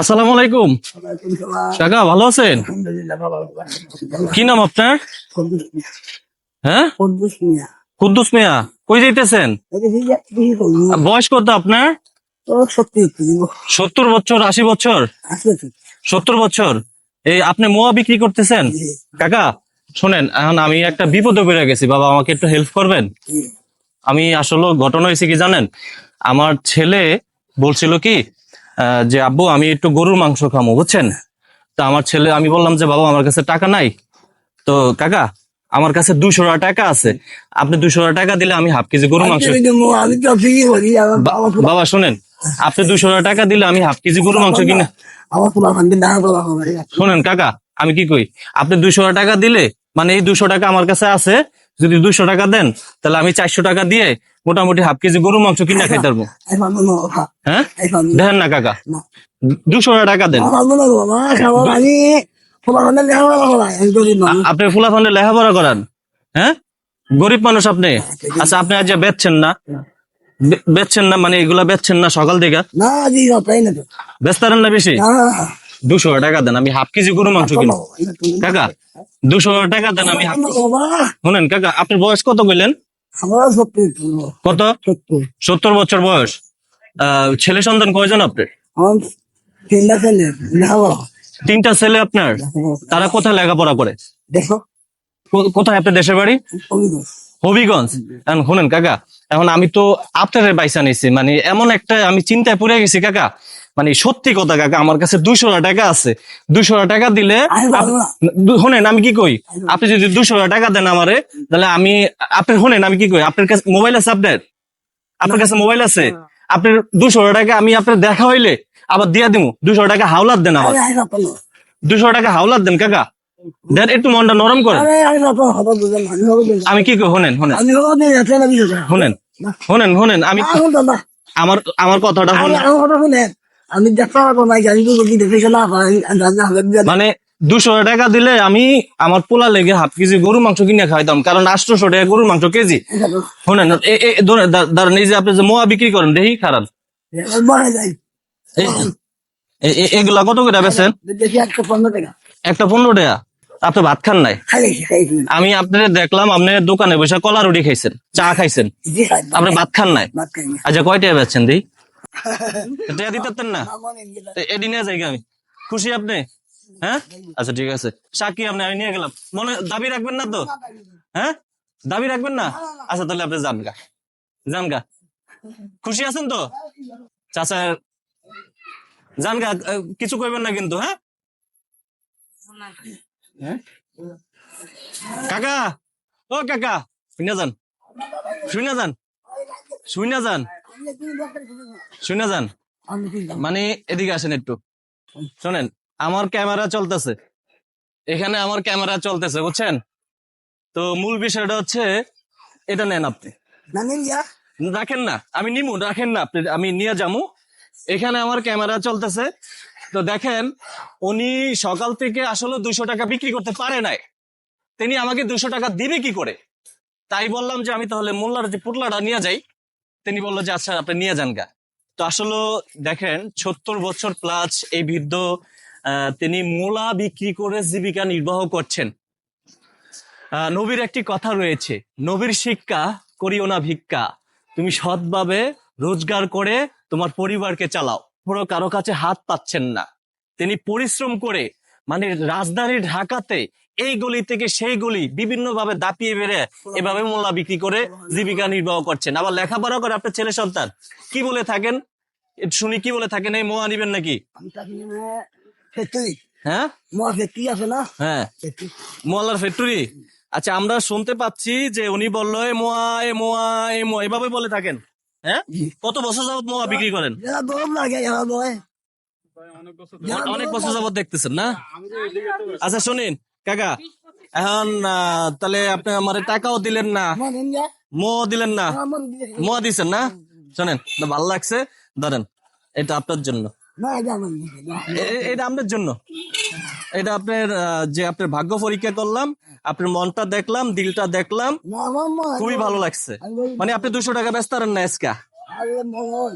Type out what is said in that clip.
আসসালামু আলাইকুম। কাকা ভালো আছেন? কি নাম আপনার? হ্যাঁ? কুদ্দুস মিয়া। কই যাইতেছেন? বয়স কত আপনার? সত্তর বছর আশি বছর? সত্তর বছর। এই আপনি মোয়া বিক্রি করতেছেন? কাকা শোনেন এখন আমি একটা বিপদে পড়ে গেছি। বাবা আমাকে একটু হেল্প করবেন? আমি আসলে ঘটনা হয়েছে কি জানেন? আমার ছেলে বলছিল কি যে আব্বু আমি একটু গরুর মাংস খামো বুঝছেন? তো আমার ছেলে আমি বললাম যে বাবা আমার কাছে টাকা নাই। তো কাকা আমার কাছে দুশো টাকা আছে। আপনি দুশো টাকা দিলে আমি হাফ কেজি গরুর মাংস আমার বাবা শোনেন আপনি দুশো টাকা দিলে আমি হাফ কেজি গরুর মাংস কিনা শোনেন কাকা আমি কি কই? আপনি দুশো টাকা দিলে মানে এই দুশো টাকা আমার কাছে আছে যদি দুশো টাকা দেন তাহলে আমি চারশো টাকা দিয়ে মোটামুটি হাফ কেজি গরুর মাংস কিনা খাইতে পারব। হ্যাঁ? না কাকা। দুশো টাকা দেন। আপনি ফুলা ফান্ডে লেখাপড়া করান? হ্যাঁ? গরিব মানুষ আপনি? আচ্ছা আপনি আজ বেচছেন না বেচছেন না মানে এগুলা বেচছেন না সকাল থেকে? না জি না বেচতারেন না বেশি? দুশো টাকা দেন আমি হাফ কেজি গরু মাংস কিনবো। কাকা দুশো টাকা দেন আমি হাফ শুনেন কাকা আপনার বয়স কত কইলেন? কত? সত্তর। বছর বয়স। ছেলে সন্তান কয়জন আপনার? তিনটা ছেলে। আপনার? তারা কোথায় লেখাপড়া করে? দেখো। কোথায় আপনার দেশের বাড়ি? হবিগঞ্জ। এখন শুনেন কাকা এখন আমি তো আপনার বাইসা নিছি মানে এমন একটা আমি চিন্তায় পড়ে গেছি কাকা মানে সত্যি কথা কাকা আমার কাছে দুশো টাকা আছে। দুশো টাকা দিলে শুনেন আমি কি কই? আপনি যদি দুশো টাকা দেন আমারে তাহলে আমি আপনি শুনেন আমি কি কই? আপনার কাছে মোবাইল আছে আপনার? আপনার কাছে মোবাইল আছে? আপনার দুশো টাকা আমি আপনার দেখা হইলে আবার দিয়া দিব দুশো টাকা হাওলাত দেন আমার। দুশো টাকা হাওলাত দেন কাকা। দেন একটু মনটা নরম করেন। আমি কি কই? শুনেন শুনেন। শুনেন শুনেন শুনেন আমি আমি আমার আমার কথাটা শুনেন। আমি দেখতে পারব না আমি তো কি দেখে না পারি জানা হবে মানে দুশো টাকা দিলে আমি আমার পোলা লেগে হাফ কেজি গরু মাংস কিনে খাইতাম কারণ আটশোশো টাকা গরুর মাংস কেজি। শোনেন ধরেন, এই যে আপনি যে মোয়া বিক্রি করেন দেখি খারাপ। এগুলা কত করে বেছেন একটা পনেরো টাকা? আপনি ভাত খান নাই? আমি আপনার দেখলাম আপনি দোকানে বসে কলা রুটি খাইছেন চা খাইছেন। আপনি ভাত খান নাই? আচ্ছা কয় টাকা বেচছেন দিই? টাকা দিতে না? আমার এডি নিয়ে যাই আমি। খুশি আপনি? হ্যাঁ? আচ্ছা ঠিক আছে। সাক্ষী আপনি আমি নিয়ে গেলাম। মনে দাবি রাখবেন না তো? হ্যাঁ? দাবি রাখবেন না? আচ্ছা তাহলে আপনি যান গা যান গা খুশি আছেন তো? চাচা যান গা কিছু কইবেন না কিন্তু হ্যাঁ? হ্যাঁ? কাকা! ও কাকা! শুনে যান। শুনে যান। শুনে যান। শুনে যান। মানে এদিকে আসেন একটু। শোনেন আমার ক্যামেরা চলতেছে। এখানে আমার ক্যামেরা চলতেছে বুঝছেন? তো মূল বিষয়টা হচ্ছে এটা নেন আপনি। রাখেন না আমি নিমু রাখেন না আপনি আমি নিয়ে যামু। এখানে আমার ক্যামেরা চলতেছে। তো দেখেন উনি সকাল থেকে আসলে দুশো টাকা বিক্রি করতে পারে নাই। তিনি আমাকে দুশো টাকা দিবে কি করে? তাই বললাম যে আমি তাহলে মোল্লার যে পুটলাটা নিয়ে যাই। তিনি বলল যে আচ্ছা আপনি নিয়ে যান গা। তো আসলে দেখেন, সত্তর বছর প্লাস এই বৃদ্ধ তিনি মোলা বিক্রি করে জীবিকা নির্বাহ করছেন। নবীর একটি কথা রয়েছে, নবীর শিক্ষা করিও না ভিক্ষা। তুমি সৎভাবে রোজগার করে তোমার পরিবারকে চালাও। পুরো কারও কাছে হাত পাচ্ছেন না। তিনি পরিশ্রম করে মানে রাজধানী ঢাকাতে এই গলি থেকে সেই গলি বিভিন্ন ভাবে দাপিয়ে বেড়ে এভাবে মোল্লা বিক্রি করে জীবিকা নির্বাহ করছেন। আবার লেখাপড়া করে আপনার ছেলে সন্তান। কি বলে থাকেন? শুনি কি বলে থাকেন? এই মোয়া নিবেন নাকি? হ্যাঁ? মোয়া ফ্যাক্টরি আছে না? হ্যাঁ। ফ্যাক্টরি মোয়ালার ফ্যাক্টরি আচ্ছা আমরা শুনতে পাচ্ছি যে উনি বলল এ মোয়া এ মোয়া এ মোয়া। এভাবে বলে থাকেন। হ্যাঁ? কত বছর যাবত মোয়া বিক্রি করেন? অনেক বছর যাবত দেখতেছেন না? আচ্ছা শুনিন। কাকা এখন তাহলে আপনি আমার টাকাও দিলেন না। মো দিলেন না। মোয়া দিছেন না? শোনেন ভালো লাগছে। ধরেন এটা আপনার জন্য। এটা আপনার জন্য। এটা আপনার যে আপনার ভাগ্য পরীক্ষা করলাম আপনার মনটা দেখলাম দিলটা দেখলাম। মা খুবই ভালো লাগছে। মানে আপনি দুশো টাকা ব্যস্ত না মঙ্গল